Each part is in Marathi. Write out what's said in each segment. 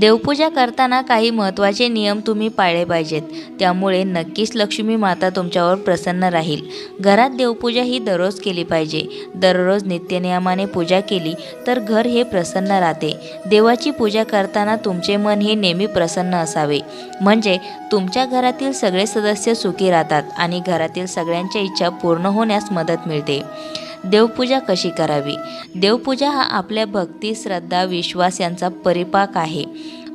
देवपूजा करताना काही महत्त्वाचे नियम तुम्ही पाळले पाहिजेत. त्यामुळे नक्कीच लक्ष्मी माता तुमच्यावर प्रसन्न राहील. घरात देवपूजा ही दररोज केली पाहिजे. दररोज नित्यनियमाने पूजा केली तर घर हे प्रसन्न राहते. देवाची पूजा करताना तुमचे मन हे नेहमी प्रसन्न असावे. म्हणजे तुमच्या घरातील सगळे सदस्य सुखी राहतात आणि घरातील सगळ्यांच्या इच्छा पूर्ण होण्यास मदत मिळते. देवपूजा कशी करावी? देवपूजा हा आपल्या भक्ती श्रद्धा विश्वास यांचा परिपाक आहे.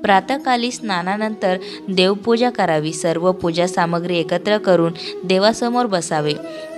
प्रातःकाली स्नानानंतर देवपूजा करावी. सर्व पूजा सामग्री एकत्र करून देवासमोर बसावे.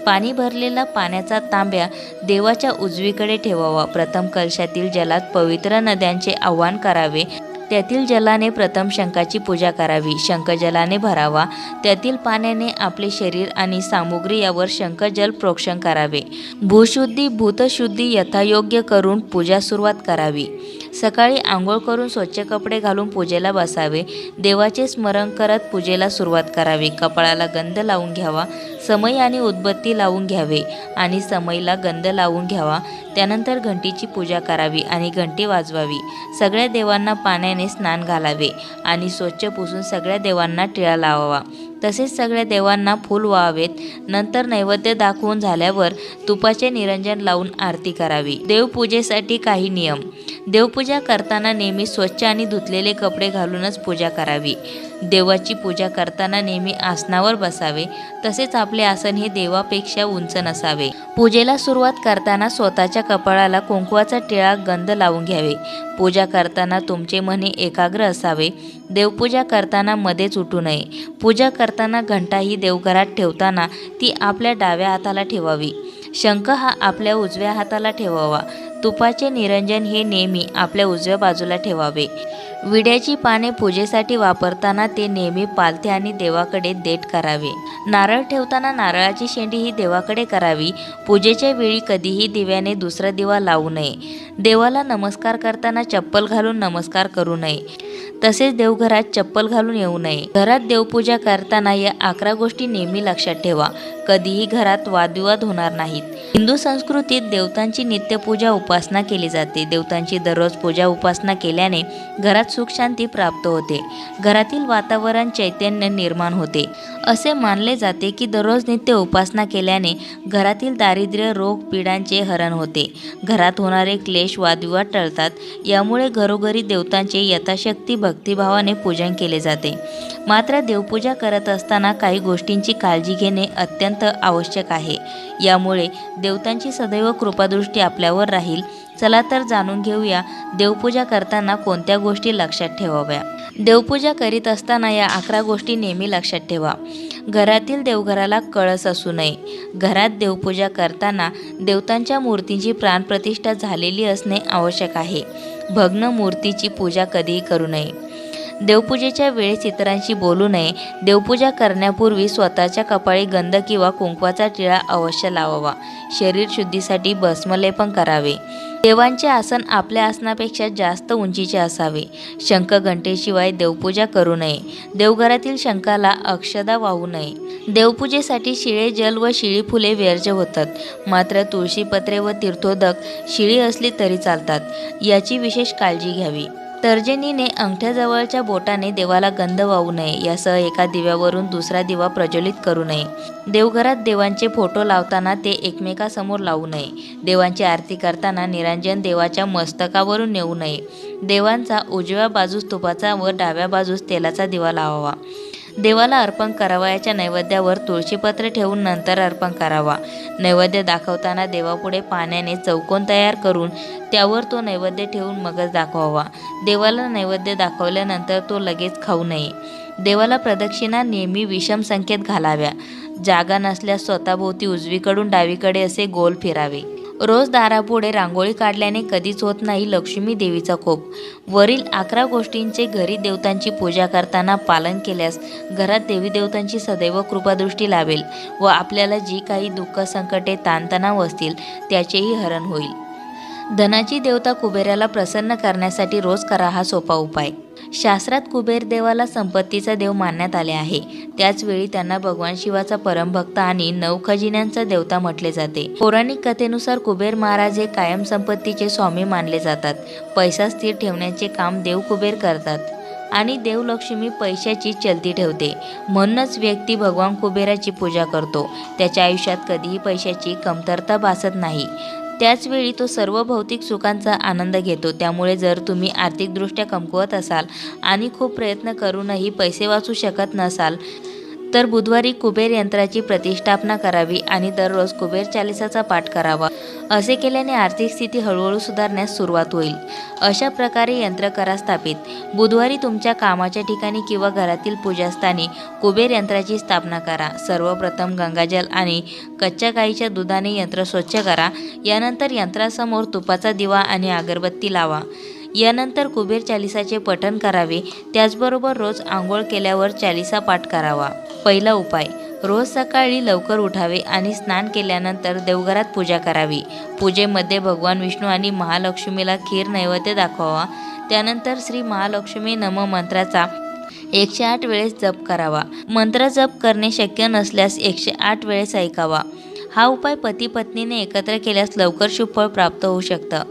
पाणी भरलेला पाण्याचा तांब्या देवाच्या उजवीकडे ठेवावा. प्रथम कलशातील जलात पवित्र नद्यांचे आवाहन करावे. त्यातील जलाने प्रथम शंखाची पूजा करावी. शंख जलाने भरावा. त्यातील पाण्याने आपले शरीर आणि सामुग्री यावर शंखजल प्रोक्षण करावे. भूशुद्धी भूतशुद्धी यथायोग्य करून पूजा सुरुवात करावी. सकाळी आंघोळ करून स्वच्छ कपडे घालून पूजेला बसावे. देवाचे स्मरण करत पूजेला सुरुवात करावी. कपाळाला गंध लावून घ्यावा. समय आणि उदबत्ती लावून घ्यावे आणि समईला गंध लावून घ्यावा. त्यानंतर घंटीची पूजा करावी आणि घंटी वाजवावी. सगळ्या देवांना पाण्याने स्नान घालावे आणि स्वच्छ पुसून सगळ्या देवांना टिळा लावावा. तसेच सगळ्या देवांना फूल व्हावेत. नंतर नैवेद्य दाखवून झाल्यावर तुपाचे निरंजन लावून आरती करावी. देवपूजेसाठी काही नियम. देवपूजा करताना नेहमी स्वच्छ आणि धुतलेले कपडे घालूनच पूजा करावी. देवाची पूजा करताना नेहमी आसनावर बसावे. तसेच आपले आसन हे देवापेक्षा उंच नसावे. पूजेला सुरुवात करताना स्वतःच्या कपाळाला कुंकवाचा टिळा गंध लावून घ्यावे. पूजा करताना तुमचे मन एकाग्र असावे. देवपूजा करताना मध्येच उठू नये. पूजा कर करताना घंटा ही देवघरात ठेवताना ती आपल्या डाव्या हाताला ठेवावी. शंख हा आपल्या उजव्या हाताला ठेवावा. तुपाचे निरंजन हे नेहमी आपल्या उजव्या बाजूला ठेवावे. विड्याची पाने पूजेसाठी वापरताना ते नेहमी पालथे आणि देवाकडे देठ करावे. नारळ ठेवताना नारळाची शेंडी ही देवाकडे करावी. पूजेच्या वेळी कधीही दिव्याने दुसरा दिवा लावू नये. देवाला नमस्कार करताना चप्पल घालून नमस्कार करू नये. तसेच देवघरात चप्पल घालून येऊ नये. घरात देवपूजा करताना या अकरा गोष्टी नेहमी लक्षात ठेवा. कधीही घरात वादविवाद होणार नाहीत. हिंदू संस्कृतीत देवतांची नित्यपूजा उपासना केली जाते. देवतांची दररोज पूजा उपासना केल्याने घरात सुखशांती प्राप्त होते. घरातील वातावरण चैतन्य निर्माण होते. असे मानले जाते की दररोज नित्य उपासना केल्याने घरातील दारिद्र्य रोग पिडांचे हरण होते. घरात होणारे क्लेश वादविवाद टळतात. यामुळे घरोघरी देवतांचे यथाशक्ती भक्तिभावाने पूजन केले जाते. मात्र देवपूजा करत असताना काही गोष्टींची काळजी घेणे अत्यंत आवश्यक आहे. यामुळे देवतांची सदैव कृपादृष्टी आपल्यावर राहील. चला तर जाणून घेऊया देवपूजा करताना कोणत्या गोष्टी लक्षात ठेवाव्या. देवपूजा करीत असताना या अकरा गोष्टी नेहमी लक्षात ठेवा. घरातील देवघराला कळस असू नये. घरात देवपूजा करताना देवतांच्या मूर्तींची प्राणप्रतिष्ठा झालेली असणे आवश्यक आहे. भग्न मूर्तीची पूजा कधीही करू नये. देवपूजेच्या वेळेस इतरांशी बोलू नये. देवपूजा करण्यापूर्वी स्वतःच्या कपाळी गंध किंवा कुंकवाचा टिळा अवश्य लावावा. शरीर शुद्धीसाठी भस्मलेपन करावे. देवांचे आसन आपल्या आसनापेक्षा जास्त उंचीचे असावे. शंख घंटेशिवाय देवपूजा करू नये. देवघरातील शंखाला अक्षदा वाहू नये. देवपूजेसाठी शिळे जल व शिळी फुले व्यर्ज होतात. मात्र तुळशीपत्रे व तीर्थोदक शिळी असली तरी चालतात. याची विशेष काळजी घ्यावी. तर्जनीने अंगठ्याजवळच्या बोटाने देवाला गंध वाहू नये यासह एका दिव्यावरून दुसरा दिवा प्रज्वलित करू नये. देवघरात देवांचे फोटो लावताना ते एकमेकासमोर लावू नये. देवांची आरती करताना निरांजन देवाच्या मस्तकावरून नेऊ नये. देवांचा उजव्या बाजूस तुपाचा व डाव्या बाजूस तेलाचा दिवा लावावा. देवाला अर्पण करावयाच्या नैवेद्यावर तुळशीपत्र ठेवून नंतर अर्पण करावा. नैवेद्य दाखवताना देवापुढे पाण्याने चौकोन तयार करून त्यावर तो नैवेद्य ठेवून मगच दाखवावा. देवाला नैवेद्य दाखवल्यानंतर तो लगेच खाऊ नये. देवाला प्रदक्षिणा नेहमी विषम संकेत घालाव्या. जागा नसल्यास स्वतःभोवती उजवीकडून डावीकडे असे गोल फिरावे. रोज दारापुढे रांगोळी काढल्याने कधीच होत नाही लक्ष्मी देवीचा कोप. वरील अकरा गोष्टींचे घरी देवतांची पूजा करताना पालन केल्यास घरात देवी देवतांची सदैव कृपादृष्टी लाभेल व आपल्याला जी काही दुःख संकटे ताणतणाव असतील त्याचेही हरण होईल. धनाची देवता कुबेराला प्रसन्न करण्यासाठी रोज करा हा सोपा उपाय. शास्त्रात कुबेर देवाला संपत्तीचा देव मानण्यात आले आहे. त्याचवेळी त्यांना भगवान शिवाचा परमभक्त आणि नऊ खजिन्यांचा देवता म्हटले जाते. पौराणिक कथेनुसार कुबेर महाराज हे कायम संपत्तीचे स्वामी मानले जातात. पैसा स्थिर ठेवण्याचे काम देव कुबेर करतात आणि देवलक्ष्मी पैशाची चलती ठेवते. म्हणूनच व्यक्ती भगवान कुबेराची पूजा करतो. त्याच्या आयुष्यात कधीही पैशाची कमतरता भासत नाही. त्याचवेळी तो सर्व भौतिक सुखांचा आनंद घेतो. त्यामुळे जर तुम्ही आर्थिकदृष्ट्या कमकुवत असाल आणि खूप प्रयत्न करूनही पैसे वाचू शकत नसाल तर बुधवारी कुबेर यंत्राची प्रतिष्ठापना करावी आणि दररोज कुबेर चालिसाचा पाठ करावा. असे केल्याने आर्थिक स्थिती हळूहळू सुधारण्यास सुरुवात होईल. अशा प्रकारे यंत्र करा स्थापित. बुधवारी तुमच्या कामाच्या ठिकाणी किंवा घरातील पूजास्थानी कुबेर यंत्राची स्थापना करा. सर्वप्रथम गंगाजल आणि कच्च्या गाईच्या दुधाने यंत्र स्वच्छ करा. यानंतर यंत्रासमोर तुपाचा दिवा आणि अगरबत्ती लावा. यानंतर कुबेर चालिसाचे पठण करावे. त्याचबरोबर रोज आंघोळ केल्यावर चालिसा पाठ करावा. पहिला उपाय. रोज सकाळी लवकर उठावे आणि स्नान केल्यानंतर देवघरात पूजा करावी. पूजेमध्ये भगवान विष्णू आणि महालक्ष्मीला खीर नैवेद्य दाखवावा. त्यानंतर श्री महालक्ष्मी नम मंत्राचा एकशे आठ वेळेस जप करावा. मंत्र जप करणे शक्य नसल्यास एकशे आठ वेळेस ऐकावा. हा उपाय पती पत्नीने एकत्र केल्यास लवकर सुफळ प्राप्त होऊ शकतं.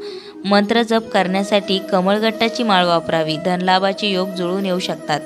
मंत्र जप करण्यासाठी कमळगट्टाची माळ वापरावी. धनलाभाचे योग जुळून येऊ शकतात.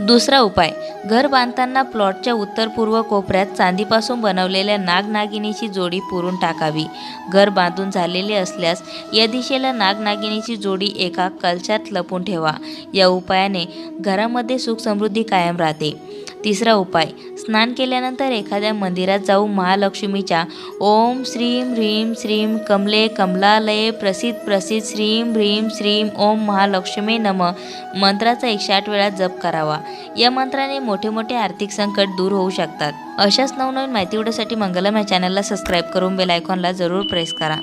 दुसरा उपाय घर बांधताना प्लॉटच्या उत्तर पूर्व कोपऱ्यात चांदीपासून बनवलेल्या नागनागिनीची जोडी पुरून टाकावी. घर बांधून झालेले असल्यास या दिशेला नागनागिनीची जोडी एका कलशात लपून ठेवा. या उपायाने घरामध्ये सुख समृद्धी कायम राहते. तिसरा उपाय स्नान केल्यानंतर एखाद्या मंदिरात जाऊ महालक्ष्मीच्या ओम श्रीम ह्रीम श्रीम कमले कमलालये प्रसिद्ध प्रसिद्ध श्रीम ह्रीम श्रीम ओम महालक्ष्मी नम. मंत्राचा एकशे आठ वेळा जप करावा. या मंत्राने मोठे मोठे आर्थिक संकट दूर होऊ शकतात. अशाच नवनवीन माहिती उड्यासाठी मंगलम या चॅनलला सबस्क्राईब करून बेल आयकॉनला जरूर प्रेस करा.